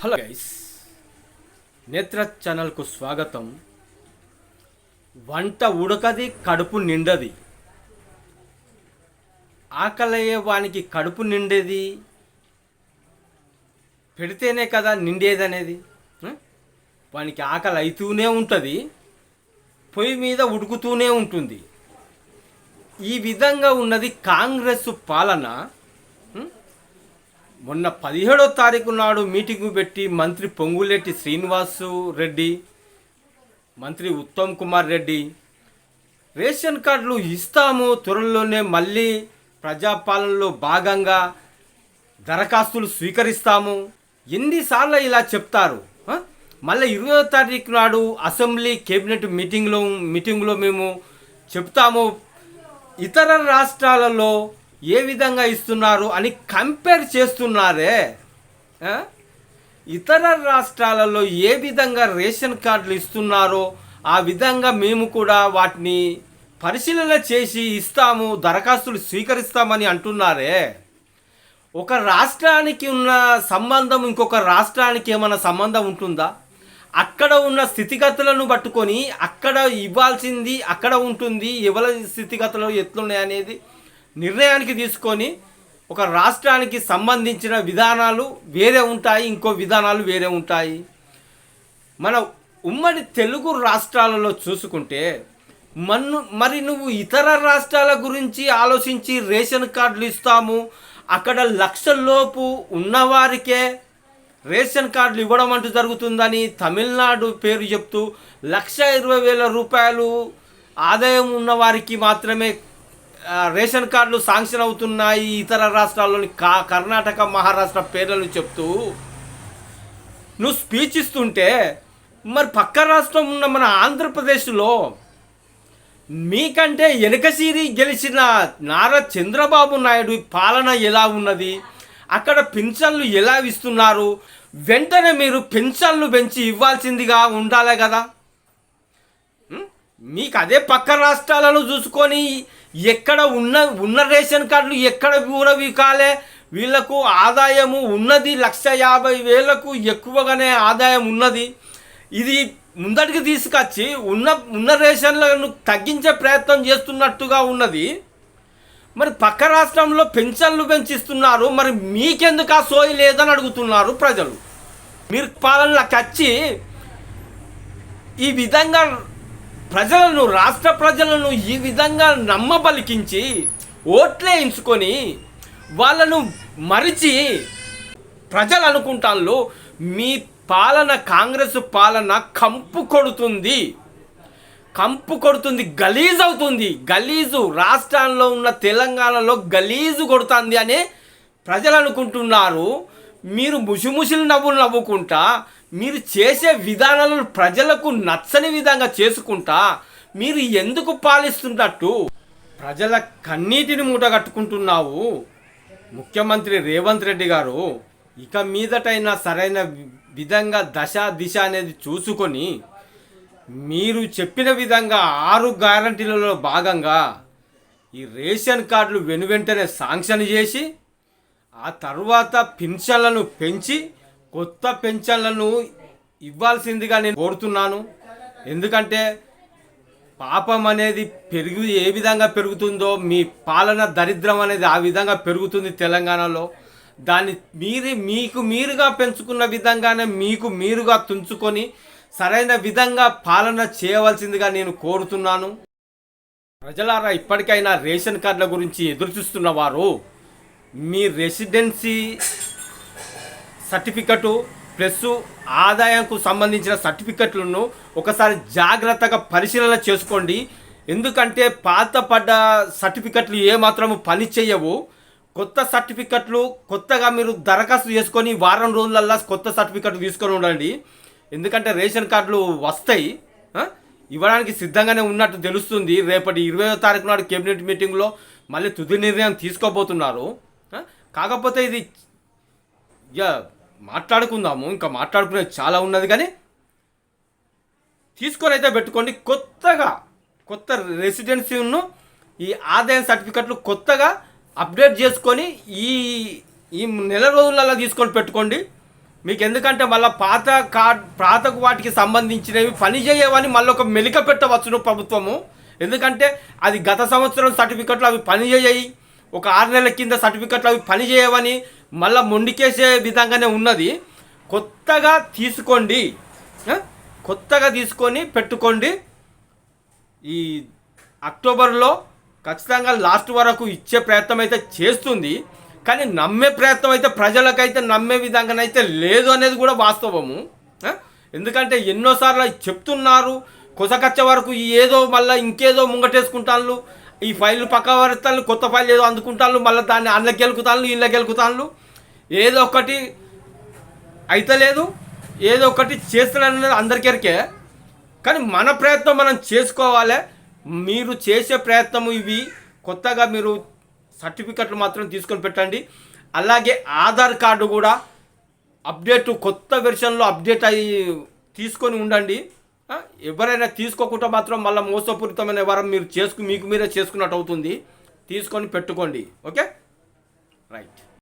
Hello guys. నేత్ర ఛానల్కు స్వాగతం. వంట ఉడకది కడుపు నిండది. ఆకలయ్యే వానికి కడుపు నిండేది పెడితేనే కదా నిండేది అనేది వానికి ఆకలి అవుతూనే ఉంటుంది పొయ్యి మీద ఉడుకుతూనే ఉంటుంది. ఈ విధంగా ఉన్నది కాంగ్రెస్ పాలన. మొన్న పదిహేడో తారీఖు నాడు మీటింగ్ పెట్టి మంత్రి పొంగులేటి శ్రీనివాసు రెడ్డి మంత్రి ఉత్తమ్ కుమార్ రెడ్డి రేషన్ కార్డులు ఇస్తాము త్వరలోనే మళ్ళీ ప్రజాపాలనలో భాగంగా దరఖాస్తులు స్వీకరిస్తాము. ఎన్నిసార్లు ఇలా చెప్తారు? మళ్ళీ ఇరవై తారీఖు నాడు అసెంబ్లీ కేబినెట్ మీటింగ్లో మీటింగ్లో మేము చెప్తాము. ఇతర రాష్ట్రాలలో ఏ విధంగా ఇస్తున్నారు అని కంపేర్ చేస్తున్నారే? ఇతర రాష్ట్రాలలో ఏ విధంగా రేషన్ కార్డులు ఇస్తున్నారో ఆ విధంగా మేము కూడా వాటిని పరిశీలన చేసి ఇస్తాము దరఖాస్తులు స్వీకరిస్తామని అంటున్నారే? ఒక రాష్ట్రానికి ఉన్న సంబంధం ఇంకొక రాష్ట్రానికి ఏమైనా సంబంధం ఉంటుందా? అక్కడ ఉన్న స్థితిగతులను పట్టుకొని అక్కడ ఇవ్వాల్సింది అక్కడ ఉంటుంది ఎవరి స్థితిగతులు ఎట్లున్నాయి అనేది నిర్ణయానికి తీసుకొని ఒక రాష్ట్రానికి సంబంధించిన విధానాలు వేరే ఉంటాయి ఇంకో విధానాలు వేరే ఉంటాయి. మన ఉమ్మడి తెలుగు రాష్ట్రాలలో చూసుకుంటే మన్ను మరి నువ్వు ఇతర రాష్ట్రాల గురించి ఆలోచించి రేషన్ కార్డులు ఇస్తాము అక్కడ లక్షల్లోపు ఉన్నవారికే రేషన్ కార్డులు ఇవ్వడం అంటూ జరుగుతుందని తమిళనాడు పేరు చెప్తూ లక్ష ఇరవై వేల రూపాయలు ఆదాయం ఉన్నవారికి మాత్రమే రేషన్ కార్డులు శాంక్షన్ అవుతున్నాయి ఇతర రాష్ట్రాల్లోని కా కర్ణాటక మహారాష్ట్ర పేర్లను చెప్తూ నువ్వు స్పీచ్ ఇస్తుంటే మరి పక్క రాష్ట్రం ఉన్న మన ఆంధ్రప్రదేశ్లో మీకంటే వెనకసిరి గెలిచిన నారా చంద్రబాబు నాయుడు పాలన ఎలా ఉన్నది? అక్కడ పింఛన్లు ఎలా ఇస్తున్నారు? వెంటనే మీరు పింఛన్లు పెంచి ఇవ్వాల్సిందిగా ఉండాలి కదా. మీకు అదే పక్క రాష్ట్రాలను చూసుకొని ఎక్కడ ఉన్న ఉన్న రేషన్ కార్డులు ఎక్కడ ఊరవి కాలే వీళ్ళకు ఆదాయము ఉన్నది లక్ష యాభై వేలకు ఎక్కువగానే ఆదాయం ఉన్నది. ఇది ముందటికి తీసుకొచ్చి ఉన్న ఉన్న రేషన్లను తగ్గించే ప్రయత్నం చేస్తున్నట్టుగా ఉన్నది. మరి పక్క రాష్ట్రంలో పెన్షన్లు పెంచిస్తున్నారు. మరి మీకెందుకు ఆ సోయి లేదని అడుగుతున్నారు ప్రజలు. మీరు పాలనలోకి వచ్చి ఈ విధంగా ప్రజలను రాష్ట్ర ప్రజలను ఈ విధంగా నమ్మబలికించి ఓట్లేయించుకొని వాళ్ళను మరిచి ప్రజలు అనుకుంటాను మీ పాలన కాంగ్రెస్ పాలన కంపు కొడుతుంది. కంపు కొడుతుంది గలీజ్ అవుతుంది. గలీజు రాష్ట్రాల్లో ఉన్న తెలంగాణలో గలీజు కొడుతుంది అని ప్రజలు అనుకుంటున్నారు. మీరు ముసిముసిలు నవ్వులు నవ్వుకుంటా మీరు చేసే విధానాలను ప్రజలకు నచ్చని విధంగా చేసుకుంటా మీరు ఎందుకు పాలిస్తున్నట్టు? ప్రజల కన్నీటిని మూటగట్టుకుంటున్నావు. ముఖ్యమంత్రి రేవంత్ రెడ్డి గారు ఇక మీదటైనా సరైన విధంగా దశ దిశ అనేది చూసుకొని మీరు చెప్పిన విధంగా ఆరు గ్యారంటీలలో భాగంగా ఈ రేషన్ కార్డులు వెనువెంటనే శాంక్షన్ చేసి ఆ తర్వాత పెన్షన్లను పెంచి కొత్త పెన్షన్లను ఇవ్వాల్సిందిగా నేను కోరుతున్నాను. ఎందుకంటే పాపం అనేది పెరుగు ఏ విధంగా పెరుగుతుందో మీ పాలన దరిద్రం అనేది ఆ విధంగా పెరుగుతుంది తెలంగాణలో. దాన్ని మీరి మీకు మీరుగా పెంచుకున్న విధంగానే మీకు మీరుగా తుంచుకొని సరైన విధంగా పాలన చేయవలసిందిగా నేను కోరుతున్నాను. ప్రజలారా ఇప్పటికైనా రేషన్ కార్డుల గురించి ఎదురు చూస్తున్న వారు మీ రెసిడెన్సీ సర్టిఫికెటు ప్లస్ ఆదాయంకు సంబంధించిన సర్టిఫికెట్లను ఒకసారి జాగ్రత్తగా పరిశీలన చేసుకోండి. ఎందుకంటే పాత పడ్డ సర్టిఫికెట్లు ఏమాత్రము పని చేయవు కొత్త సర్టిఫికెట్లు కొత్తగా మీరు దరఖాస్తు చేసుకొని వారం రోజులల్లా కొత్త సర్టిఫికెట్ తీసుకొని ఉండండి. ఎందుకంటే రేషన్ కార్డులు వస్తాయి. ఇవ్వడానికి సిద్ధంగానే ఉన్నట్టు తెలుస్తుంది. రేపటి ఇరవై తారీఖు నాడు కేబినెట్ మీటింగ్లో మళ్ళీ తుది నిర్ణయం తీసుకోబోతున్నారు. కాకపోతే ఇది ఇక మాట్లాడుకుందాము. ఇంకా మాట్లాడుకునేది చాలా ఉన్నది కానీ తీసుకొని అయితే పెట్టుకోండి. కొత్తగా కొత్త రెసిడెన్సీను ఈ ఆదాయం సర్టిఫికెట్లు కొత్తగా అప్డేట్ చేసుకొని ఈ ఈ నెల రోజులలో తీసుకొని పెట్టుకోండి. మీకు ఎందుకంటే మళ్ళీ పాత కార్డ్ పాత వాటికి సంబంధించినవి పని చేయవని మళ్ళీ ఒక మెలిక పెట్టవచ్చును ప్రభుత్వము. ఎందుకంటే అది గత సంవత్సరం సర్టిఫికెట్లు అవి పని చేయయి. ఒక ఆరు నెలల కింద సర్టిఫికెట్లు అవి పని చేయవని మళ్ళీ మొండికేసే విధంగానే ఉన్నది. కొత్తగా తీసుకోండి. కొత్తగా తీసుకొని పెట్టుకోండి. ఈ అక్టోబర్లో ఖచ్చితంగా లాస్ట్ వరకు ఇచ్చే ప్రయత్నం అయితే చేస్తుంది. కానీ నమ్మే ప్రయత్నం అయితే ప్రజలకైతే నమ్మే విధంగానైతే లేదు అనేది కూడా వాస్తవము. ఎందుకంటే ఎన్నోసార్లు చెప్తున్నారు. కొసకచ్చ వరకు ఏదో మళ్ళీ ఇంకేదో ముంగటేసుకుంటాను ఈ ఫైల్ పక్క వరుతాను కొత్త ఫైల్ ఏదో అందుకుంటాను మళ్ళీ దాన్ని అందులోకి వెలుకుతాను ఇళ్ళకి వెలుకుతాను ఏదో ఒకటి అయితే లేదు ఏదో ఒకటి చేస్తున్నానన్నది అందరికెరికే కానీ మన ప్రయత్నం మనం చేసుకోవాలి. మీరు చేసే ప్రయత్నం ఇవి. కొత్తగా మీరు సర్టిఫికెట్లు మాత్రం తీసుకొని పెట్టండి. అలాగే ఆధార్ కార్డు కూడా అప్డేట్ కొత్త వెర్షన్లో అప్డేట్ అయ్యి తీసుకొని ఉండండి. ఎవరైనా తీసుకోకుండా మాత్రం మళ్ళీ మోసపూరితమైన వారం మీరు చేసుకు మీకు మీరే చేసుకున్నట్టు అవుతుంది. తీసుకొని పెట్టుకోండి. ఓకే? రైట్.